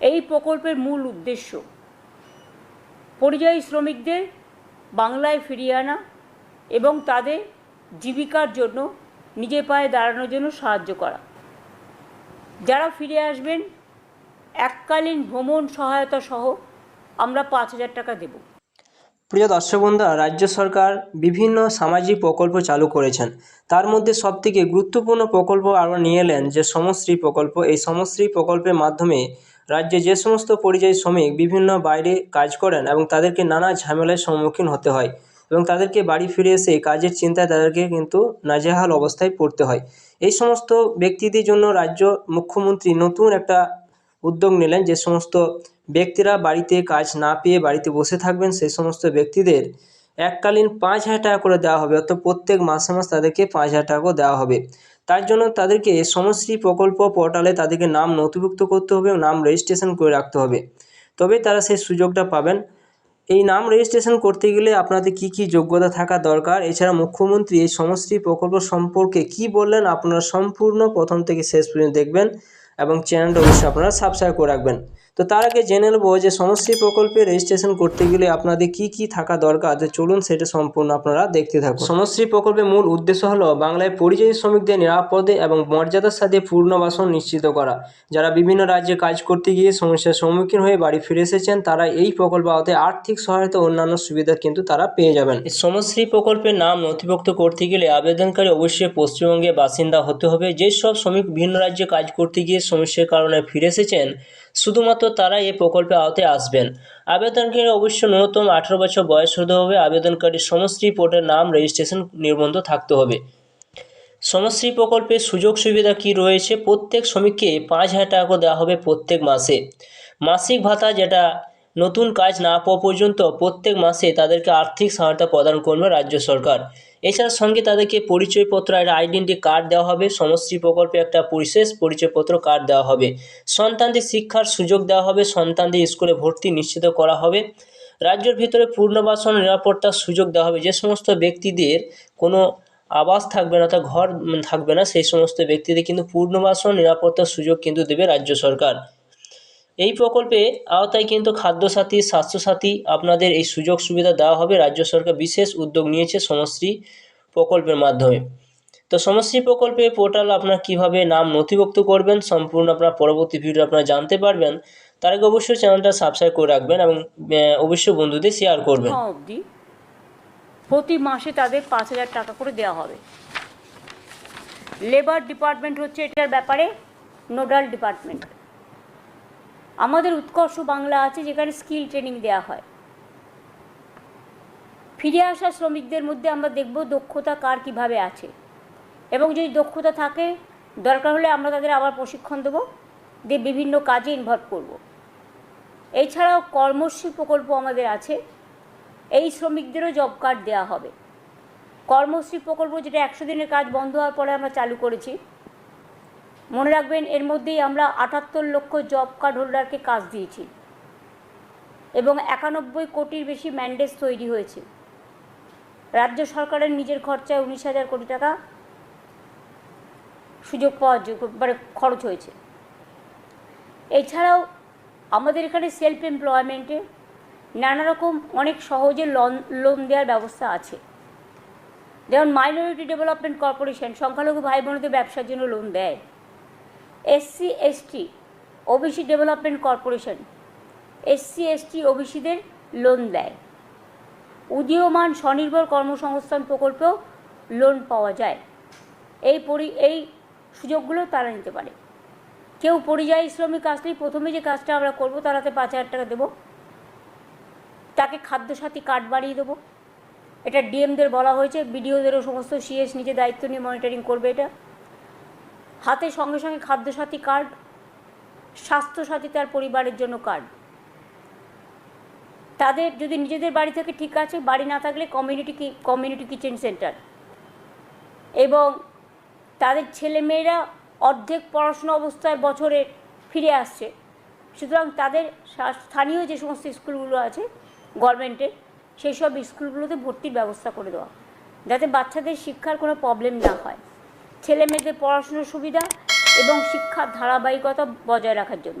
এই প্রকল্পের মূল উদ্দেশ্য, পরিযায়ী শ্রমিকদের বাংলায় ফিরিয়ে আনা এবং তাদের জীবিকার জন্য নিজের পায়ে দাঁড়ানোর জন্য সাহায্য করা। যারা ফিরে আসবেন, এককালীন ভ্রমণ সহায়তা সহ আমরা পাঁচ হাজার টাকা দেব। প্রিয় দর্শক বন্ধুরা, রাজ্য সরকার বিভিন্ন সামাজিক প্রকল্প চালু করেছেন। তার মধ্যে সবথেকে গুরুত্বপূর্ণ প্রকল্প আমরা নিয়ে এলেন যে সমশ্রী প্রকল্প। এই সমশ্রী প্রকল্পের মাধ্যমে রাজ্যে যে সমস্ত পরিযায়ী শ্রমিক বিভিন্ন বাইরে কাজ করেন এবং তাদেরকে নানা ঝামেলার সম্মুখীন হতে হয় এবং তাদেরকে বাড়ি ফিরে এসে কাজের চিন্তায় তাদেরকে কিন্তু নাজেহাল অবস্থায় পড়তে হয়। এই সমস্ত ব্যক্তিদের জন্য রাজ্য মুখ্যমন্ত্রী নতুন একটা উদ্যোগ নিলেন যে সমস্ত ব্যক্তিরা বাড়িতে কাজ না পেয়ে বাড়িতে বসে থাকবেন, সেই সমস্ত ব্যক্তিদের এককালীন পাঁচ হাজার টাকা করে দেওয়া হবে, অর্থাৎ প্রত্যেক মাসে মাস তাদেরকে পাঁচ হাজার টাকা করে দেওয়া হবে। তার জন্য তাদেরকে সমশ্রী প্রকল্প পোর্টালে তাদেরকে নাম নথিভুক্ত করতে হবে এবং নাম রেজিস্ট্রেশন করে রাখতে হবে। তবে তারা সেই সুযোগটা পাবেন। এই নাম রেজিস্ট্রেশন করতে গেলে আপনাদের কি কি যোগ্যতা থাকা দরকার? এছাড়া মুখ্যমন্ত্রী এই সমশ্রী প্রকল্প সম্পর্কে কি বললেন? আপনারা সম্পূর্ণ প্রথম থেকে শেষ পর্যন্ত দেখবেন এবং চ্যানেলটা অবশ্যই আপনারা সাবস্ক্রাইব করে রাখবেন। তো তার আগে জেনে নেব যে সমষ্টি প্রকল্পে রেজিস্ট্রেশন করতে গেলে আপনাদের কি কি থাকা দরকার। চলুন সেটা সম্পূর্ণ আপনারা দেখতে থাকুন। সমষ্টি প্রকল্পের মূল উদ্দেশ্য হলো বাংলায় পরিযায়ী শ্রমিকদের নিরাপদে এবং মর্যাদার সাথে পূর্ণবাসন নিশ্চিত করা। যারা বিভিন্ন রাজ্যে কাজ করতে গিয়ে সমস্যার সম্মুখীন হয়ে বাড়ি ফিরে এসেছেন, তারা এই প্রকল্প আওতায় আর্থিক সহায়তা অন্যান্য সুবিধা কিন্তু তারা পেয়ে যাবেন। সমশ্রী প্রকল্পের নাম নথিভুক্ত করতে গেলে আবেদনকারী অবশ্যই পশ্চিমবঙ্গের বাসিন্দা হতে হবে। যেসব শ্রমিক ভিন্ন রাজ্যে কাজ করতে গিয়ে সমস্যার কারণে ফিরে এসেছেন, শুধুমাত্র তারা এই প্রকল্পের আওতায় আসবেন। আবেদনকারী অবশ্য ন্যূনতম আঠারো বছর বয়স হতে হবে। আবেদনকারীর সমশ্রী পোর্টের নাম, রেজিস্ট্রেশন নির্বন্ধ থাকতে হবে। সমশ্রী প্রকল্পের সুযোগ সুবিধা কি রয়েছে? প্রত্যেক শ্রমিককে পাঁচ হাজার টাকা দেওয়া হবে প্রত্যেক মাসে। মাসিক ভাতা যেটা নতুন কাজ না পাওয়া পর্যন্ত প্রত্যেক মাসে তাদেরকে আর্থিক সহায়তা প্রদান করবে রাজ্য সরকার। এছাড়া সঙ্গে তাদেরকে পরিচয়পত্র একটা আইডেন্টি কার্ড দেওয়া হবে। সমশ্রী প্রকল্পে একটা বিশেষ পরিচয়পত্র কার্ড দেওয়া হবে। সন্তানদের শিক্ষার সুযোগ দেওয়া হবে। সন্তানদের স্কুলে ভর্তি নিশ্চিত করা হবে। রাজ্যের ভিতরে পূর্ণবাসন নিরাপত্তার সুযোগ দেওয়া হবে। যে সমস্ত ব্যক্তিদের কোনো আবাস থাকবে না অর্থাৎ ঘর থাকবে না, সেই সমস্ত ব্যক্তিদের কিন্তু পূর্ণবাসন নিরাপত্তার সুযোগ কিন্তু দেবে রাজ্য সরকার। এই প্রকল্পে আওতায় কিন্তু খাদ্যসাথী, স্বাস্থ্যসাথী আপনাদের এই সুযোগ সুবিধা দেওয়া হবে। রাজ্য সরকার বিশেষ উদ্যোগ নিয়েছে সমশ্রী প্রকল্পের মাধ্যমে। তো সমশ্রী প্রকল্পে পোর্টাল আপনার কীভাবে নাম নথিভুক্ত করবেন, সম্পূর্ণ আপনার পরবর্তী ভিডিও আপনারা জানতে পারবেন। তার আগে অবশ্যই চ্যানেলটা সাবস্ক্রাইব করে রাখবেন এবং অবশ্যই বন্ধুদের শেয়ার করবেন। অবধি প্রতি মাসে তাদের পাঁচ হাজার টাকা করে দেওয়া হবে। লেবার ডিপার্টমেন্ট হচ্ছে এটার ব্যাপারে নোডাল ডিপার্টমেন্ট আমাদের উৎকর্ষ বাংলা আছে যেখানে স্কিল ট্রেনিং দেওয়া হয়। ফিরে আসা শ্রমিকদের মধ্যে আমরা দেখব দক্ষতা কার কীভাবে আছে। এবং যদি দক্ষতা থাকে, দরকার হলে আমরা তাদের আবার প্রশিক্ষণ দেবো, দিয়ে বিভিন্ন কাজে ইনভলভ করব। এছাড়াও কর্মশ্রী প্রকল্প আমাদের আছে, এই শ্রমিকদেরও জব কার্ড দেওয়া হবে। কর্মশ্রী প্রকল্প যেটা একশো দিনের কাজ বন্ধ হওয়ার পরে আমরা চালু করেছি মনে রাখবেন, এর মধ্যেই আমরা আটাত্তর লক্ষ জব কার্ড হোল্ডারকে কাজ দিয়েছি এবং একানব্বই কোটির বেশি ম্যান্ডেজ তৈরি হয়েছে। রাজ্য সরকারের নিজের খরচায় উনিশ হাজার কোটি টাকা সুযোগ পাওয়ার মানে খরচ হয়েছে। এছাড়াও আমাদের এখানে সেলফ এমপ্লয়মেন্টে নানা রকম অনেক সহজে লোন লোন দেওয়ার ব্যবস্থা আছে। যেমন মাইনরিটি ডেভেলপমেন্ট কর্পোরেশন সংখ্যালঘু ভাই বোনদের ব্যবসার জন্য লোন দেয়। SC ST OBC development corporation SC ST ওবিসিদের loan দেয়। উদীয়মান স্বনির্ভর কর্মসংস্থান প্রকল্পেও লোন পাওয়া যায়। এই পরি, এই সুযোগগুলো তারা নিতে পারে। কেউ পরিযায়ী শ্রমিক আসলেই প্রথমে যে কাজটা আমরা করব, তারাতে পাঁচ হাজার টাকা দেবো। তাকে খাদ্যসাথী কার্ড বাড়িয়ে দেবো। এটা ডিএমদের বলা হয়েছে। বিডিওদেরও সমস্ত সিএস নিজে দায়িত্ব নিয়ে মনিটরিং করবে এটা। হাতে সঙ্গে সঙ্গে খাদ্যসাথী কার্ড স্বাস্থ্যসাথী তার পরিবারের জন্য কার্ড তাদের যদি নিজেদের বাড়ি থেকে ঠিক আছে, বাড়ি না থাকলে কমিউনিটি কমিউনিটি কিচেন সেন্টার এবং তাদের ছেলেমেয়েরা অর্ধেক পড়াশোনা অবস্থায় বছরে ফিরে আসছে। সুতরাং তাদের স্থানীয় যে সমস্ত স্কুলগুলো আছে গভর্নমেন্টের সেই সব স্কুলগুলোতে ভর্তির ব্যবস্থা করে দেওয়া। যাতে বাচ্চাদের শিক্ষার কোনো প্রবলেম না হয়। ছেলে মেয়েদের পড়াশুনোর সুবিধা এবং শিক্ষার ধারাবাহিকতা বজায় রাখার জন্য।